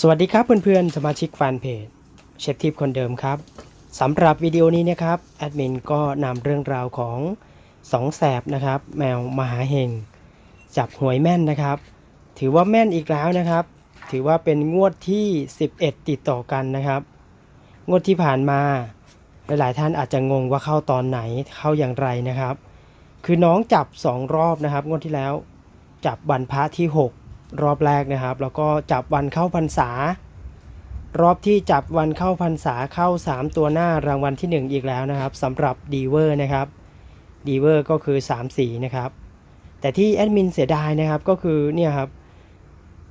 สวัสดีครับเพื่อนๆ สมาชิกแฟนเพจเชฟทิพย์คนเดิมครับสำหรับวิดีโอนี้นะครับแอดมินก็นำเรื่องราวของสองแสบนะครับ แมวมหาเฮงจับหวยแม่นนะครับ ถือว่าแม่นอีกแล้วนะครับ ถือว่าเป็นงวดที่ 11 ติดต่อกันนะครับ งวดที่ผ่านมาหลายๆท่านอาจจะงงว่าเข้าตอนไหนเข้าอย่างไรนะครับ คือน้องจับ 2 รอบนะครับ งวดที่แล้ว จับวันพระที่ 6 รอบแรกนะครับ แล้วก็จับวันเข้าพรรษา รอบที่จับวันเข้าพรรษาเข้า 3 ตัวหน้ารางวัลที่ 1 อีกแล้วนะครับสำหรับดีเวอร์นะครับดีเวอร์ก็คือ 3 สีนะครับ แต่ที่แอดมินเสียดายนะครับก็คือเนี่ยครับ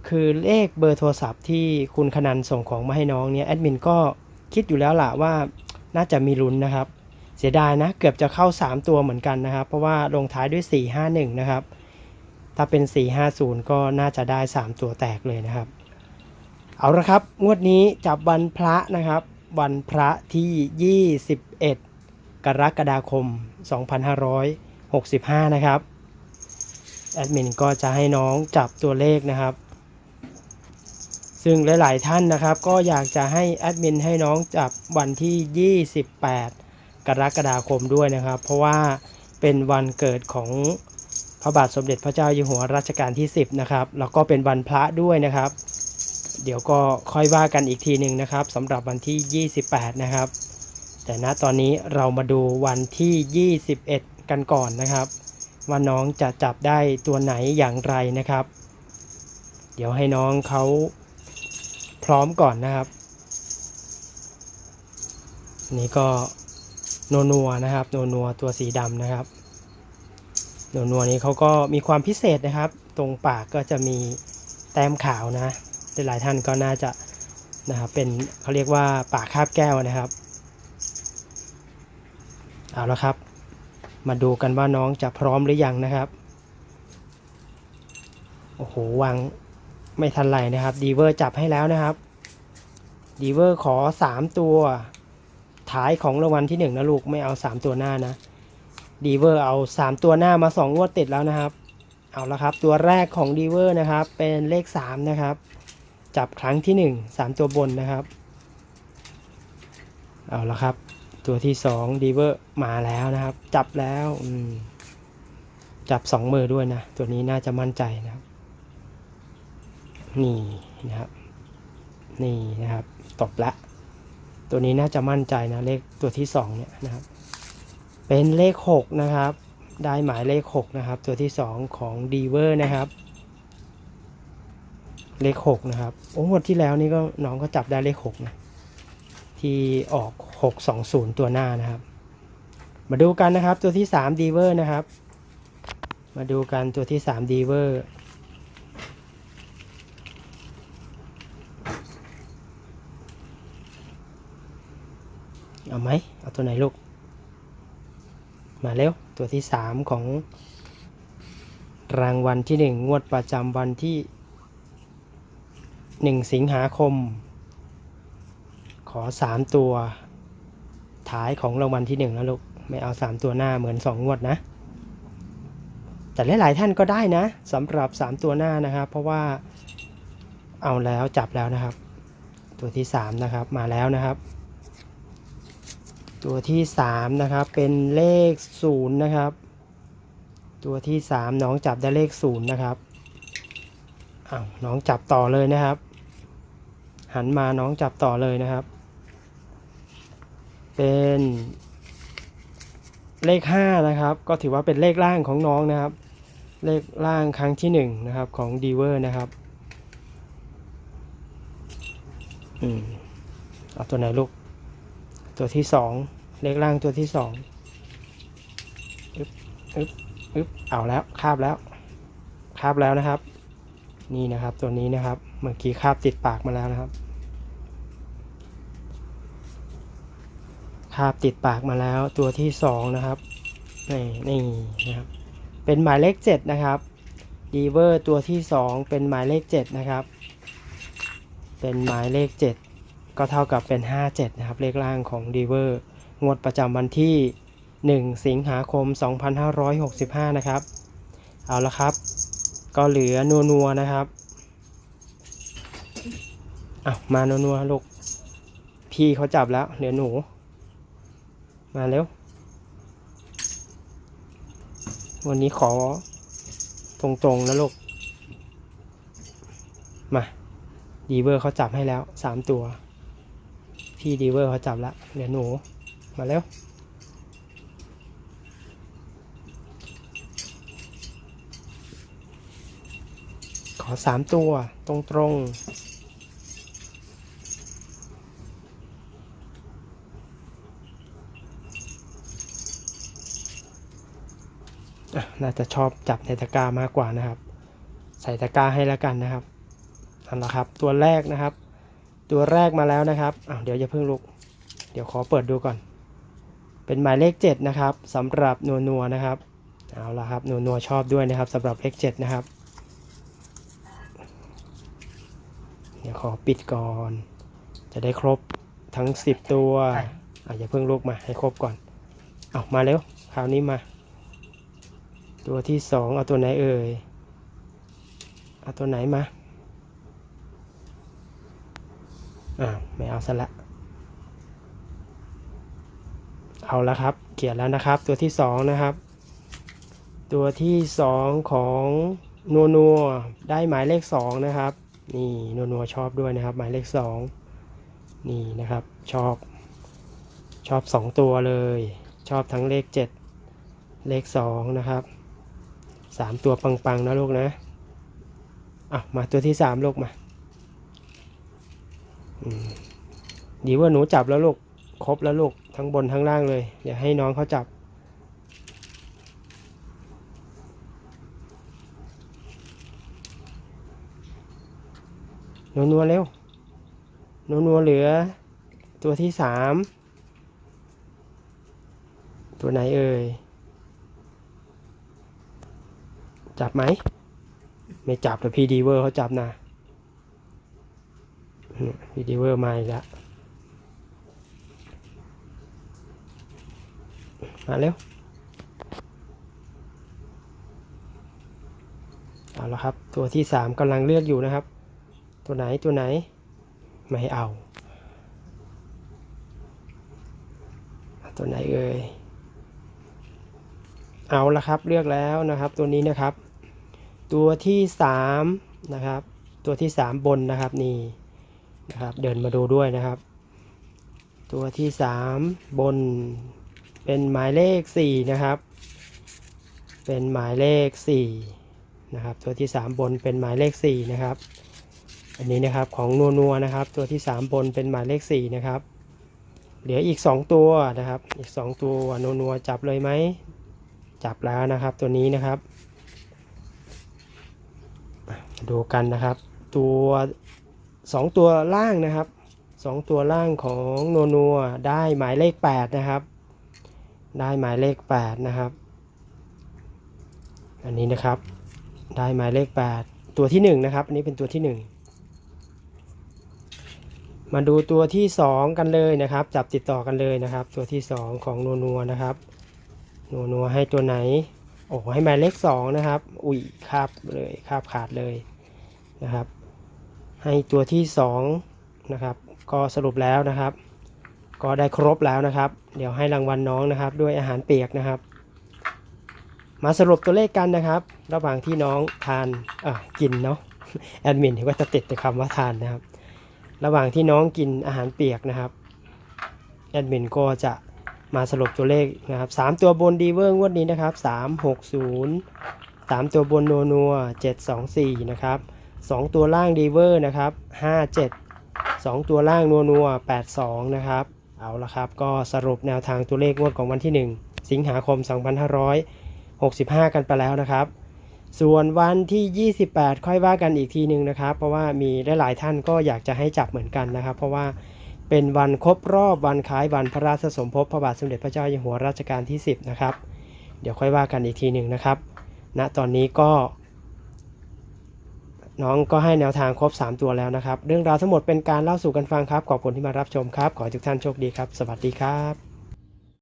คือเลขเบอร์โทรศัพท์ที่คุณคนันส่งของมาให้น้องเนี่ยแอดมินก็คิดอยู่แล้วล่ะว่าน่าจะมีลุ้นนะครับ เสียดายนะเกือบจะเข้า 3 ตัวเหมือนกันนะครับ เพราะว่าลงท้ายด้วย 451 นะครับ ถ้าเป็น 450 ก็น่าจะได้ 3 ตัวแตกเลยนะครับ เอาละครับ งวดนี้จับวันพระนะครับ วันพระที่ 21 กรกฎาคม 2565 นะครับ แอดมินก็จะให้น้องจับตัวเลขนะครับ ซึ่งหลาย ๆ ท่านนะครับ ก็อยากจะให้แอดมินให้น้องจับวันที่ 28 กรกฎาคมด้วยนะครับ เพราะว่าเป็นวันเกิดของ ระบาทสมเด็จพระเจ้าอยู่หัวรัชกาลที่ 10 นะครับ แล้วก็เป็นวันพระด้วยนะครับ เดี๋ยวก็ค่อยว่ากันอีกทีหนึ่งนะครับสำหรับวันที่ 28 นะครับ แต่ณตอนนี้เรามาดูวันที่ 21 กันก่อนนะครับว่าน้องจะจับได้ตัวไหนอย่างไรนะครับ เดี๋ยวให้น้องเขาพร้อมก่อนนะครับ นี่ก็โนนัวนะครับโนนัวตัวสีดำนะครับ โนนัวนี้เขาก็มีความพิเศษนะครับ ตรงปากก็จะมีแต้มขาวนะหลายท่านก็น่าจะนะครับเป็นเขาเรียกว่าปากคาบแก้วนะครับ เอาละครับ มาดูกันว่าน้องจะพร้อมหรือยังนะครับ โอ้โหวางไม่ทันไรนะครับ ดีเวอร์จับให้แล้วนะครับ ดีเวอร์ขอ 3 ตัวท้ายของรางวัลที่ 1 นะลูกไม่เอา 3 ตัวหน้านะ ดีเวอร์เอา 3 ตัวหน้ามา 2 งวดติดแล้วนะครับ เอาละครับ ตัวแรกของดีเวอร์นะครับ เป็นเลข 3 นะครับ จับครั้งที่ 1 3 ตัวบนนะครับ เอาละครับ ตัวที่2ดีเวอร์มาแล้วนะครับ จับแล้วจับ 2 มือด้วยนะ ตัวนี้น่าจะมั่นใจนะครับ นี่นะครับ นี่นะครับ ตบละ ตัวนี้น่าจะมั่นใจนะเลขตัวที่สองเนี่ยนะครับ เป็นเลขหกนะครับ ได้หมายเลขหกนะครับ ตัวที่สองของดีเวอร์นะครับ เลขหกนะครับ โอ้งวดที่แล้วนี่ก็น้องก็จับได้เลขหกนะ ที่ออกหกสองศูนย์ตัวหน้านะครับ มาดูกันนะครับตัวที่สามดีเวอร์นะครับ มาดูกันตัวที่สามดีเวอร์เอาไหมเอาตัวไหนลูก มาเร็วตัวที่สามของ รางวัลที่หนึ่งงวดประจำวันที่หนึ่งสิงหาคม ขอสามตัวท้ายของรางวัลที่หนึ่งนะลูก ไม่เอาสามตัวหน้าเหมือนสองงวดนะ แต่หลายๆท่านก็ได้นะสำหรับสามตัวหน้านะครับ เพราะว่าเอาแล้วจับแล้วนะครับ ตัวที่สามนะครับมาแล้วนะครับ ตัวที่สามนะครับเป็นเลขศูนย์นะครับ ตัวที่สามน้องจับได้เลขศูนย์นะครับอ้าวน้องจับต่อเลยนะครับ หันมาน้องจับต่อเลยนะครับ เป็นเลขห้านะครับ ก็ถือว่าเป็นเลขล่างของน้องนะครับ เลขล่างครั้งที่หนึ่งนะครับของดีเวอร์นะครับอืมเอาตัวไหนลูกตัวที่สอง เลขล่างตัวที่สองอึ๊บอึ๊บอึ๊บเอาแล้วคาบแล้วคาบแล้วนะครับ นี่นะครับตัวนี้นะครับเมื่อกี้คาบติดปากมาแล้วนะครับคาบติดปากมาแล้วตัวที่สองนะครับนี่นี่นะครับเป็นหมายเลขเจ็ดนะครับดีเวอร์ตัวที่สองเป็นหมายเลขเจ็ดนะครับ เป็นหมายเลขเจ็ดก็เท่ากับเป็น 57 นะครับ เลขล่างของดีเวอร์ งวดประจำวันที่ 1 สิงหาคม 2565 นะครับ เอาละครับ ก็เหลือนัวๆนะครับอะมานัวๆลูก พี่เขาจับแล้ว เหลือหนู มาเร็ว วันนี้ขอตรงๆนะลูก มา ดีเวอร์เขาจับให้แล้วสามตัว พี่ดีเวอร์เขาจับแล้วเหลือหนู มาเร็วขอสามตัวตรงๆอะน่าจะชอบจับในตะกร้ามากกว่านะครับ ใส่ตะกร้าให้แล้วกันนะครับนั่นแหละครับตัวแรกนะครับ ตัวแรกมาแล้วนะครับอ้าวเดี๋ยวอย่าเพิ่งลุก เดี๋ยวขอเปิดดูก่อน เป็นหมายเลข 7 นะครับสำหรับนัวนัวนะครับเอาละครับนัวนัวชอบด้วยนะครับสำหรับเลข 7 นะครับ เดี๋ยวขอปิดก่อน จะได้ครบทั้ง 10 ตัวอะอย่าเพิ่งลุกมาให้ครบก่อนเอามาเร็วคราวนี้มา ตัวที่สองเอาตัวไหนเอ่ยเอาตัวไหนมาอ่าไม่เอาซะละ เอาละครับ เขียนแล้วนะครับ ตัวที่สองนะครับ ตัวที่สองของนัวนัวได้หมายเลขสองนะครับ นี่นัวนัวชอบด้วยนะครับ หมายเลขสองนี่นะครับชอบ ชอบสองตัวเลย ชอบทั้งเลขเจ็ดเลขสองนะครับสามตัวปังๆ นะลูกนะอะมาตัวที่สามลูกมาดีว่าหนูจับแล้วลูกครบแล้วลูก ทั้งบนทั้งล่างเลยเดี๋ยวให้น้องเขาจับ นัวนัวเร็ว นัวนัวเหลือ ตัวที่สาม ตัวไหนเอ่ย จับไหม ไม่จับแต่พี่ดีเวอร์เขาจับนะพี่ดีเวอร์มาอีกแล้ว มาเร็ว เอาละครับ ตัวที่สามกำลังเลือกอยู่นะครับ ตัวไหนตัวไหน ไม่เอา ตัวไหนเอ่ย เอาละครับเลือกแล้วนะครับ ตัวนี้นะครับ ตัวที่สามนะครับ ตัวที่สามบนนะครับนี่นะครับ เดินมาดูด้วยนะครับ ตัวที่สามบน เป็นหมายเลขสี่นะครับ เป็นหมายเลขสี่นะครับ ตัวที่สามบนเป็นหมายเลขสี่นะครับ อันนี้นะครับของนัวนัวนะครับ ตัวที่ 3 บนเป็นหมายเลข 4 นะครับ เหลืออีก 2 ตัวนะครับ อีก 2 ตัวนัวนัวจับเลยไหม จับแล้วนะครับตัวนี้นะครับ ดูกันนะครับ ตัว 2 ตัวล่างนะครับ 2 ตัวล่างของนัวนัวได้หมายเลข 8 นะครับ ได้หมายเลข 8 นะครับ อันนี้นะครับ ได้หมายเลข 8 ตัวที่ 1 นะครับ อันนี้เป็นตัวที่ 1 มาดูตัวที่ 2 กันเลยนะครับ จับติดต่อกันเลยนะครับ ตัวที่ 2 ของนัวนัวนะครับนัวนัวให้ตัวไหน โอ้โหให้หมายเลข 2 นะครับ อุ้ยคาบเลยคาบขาดเลยนะครับ ให้ตัวที่ 2 นะครับ ก็สรุปแล้วนะครับ ก็ได้ครบแล้วนะครับ เดี๋ยวให้รางวัลน้องนะครับ ด้วยอาหารเปียกนะครับ มาสรุปตัวเลขกันนะครับ ระหว่างที่น้องทานอะกินเนาะแอดมินก็จะติดแต่คำว่าทานนะครับ ระหว่างที่น้องกินอาหารเปียกนะครับแอดมินก็จะมาสรุปตัวเลขนะครับสามตัวบนดีเวอร์งวดนี้นะครับสามหกศูนย์สามตัวบนนัวนัวเจ็ดสองสี่นะครับสองตัวล่างดีเวอร์นะครับห้าเจ็ดสองตัวล่างนัวนัวแปดสองนะครับ เอาละครับ ก็สรุปแนวทางตัวเลขงวดของวันที่หนึ่งสิงหาคม 2565 กันไปแล้วนะครับ ส่วนวันที่ 28 ค่อยว่ากันอีกทีหนึ่งนะครับ เพราะว่ามีหลาย ๆ ท่านก็อยากจะให้จับเหมือนกันนะครับ เพราะว่าเป็นวันครบรอบวันคล้ายวันพระราชสมภพพระบาทสมเด็จพระเจ้าอยู่หัวรัชกาลที่ 10 นะครับ เดี๋ยวค่อยว่ากันอีกทีหนึ่งนะครับณตอนนี้ก็ น้องก็ให้แนวทางครบ 3 ตัวแล้วนะครับ เรื่องราวทั้งหมดเป็นการเล่าสู่กันฟังครับ ขอบคุณที่มารับชมครับ ขอให้ทุกท่านโชคดีครับ สวัสดีครับ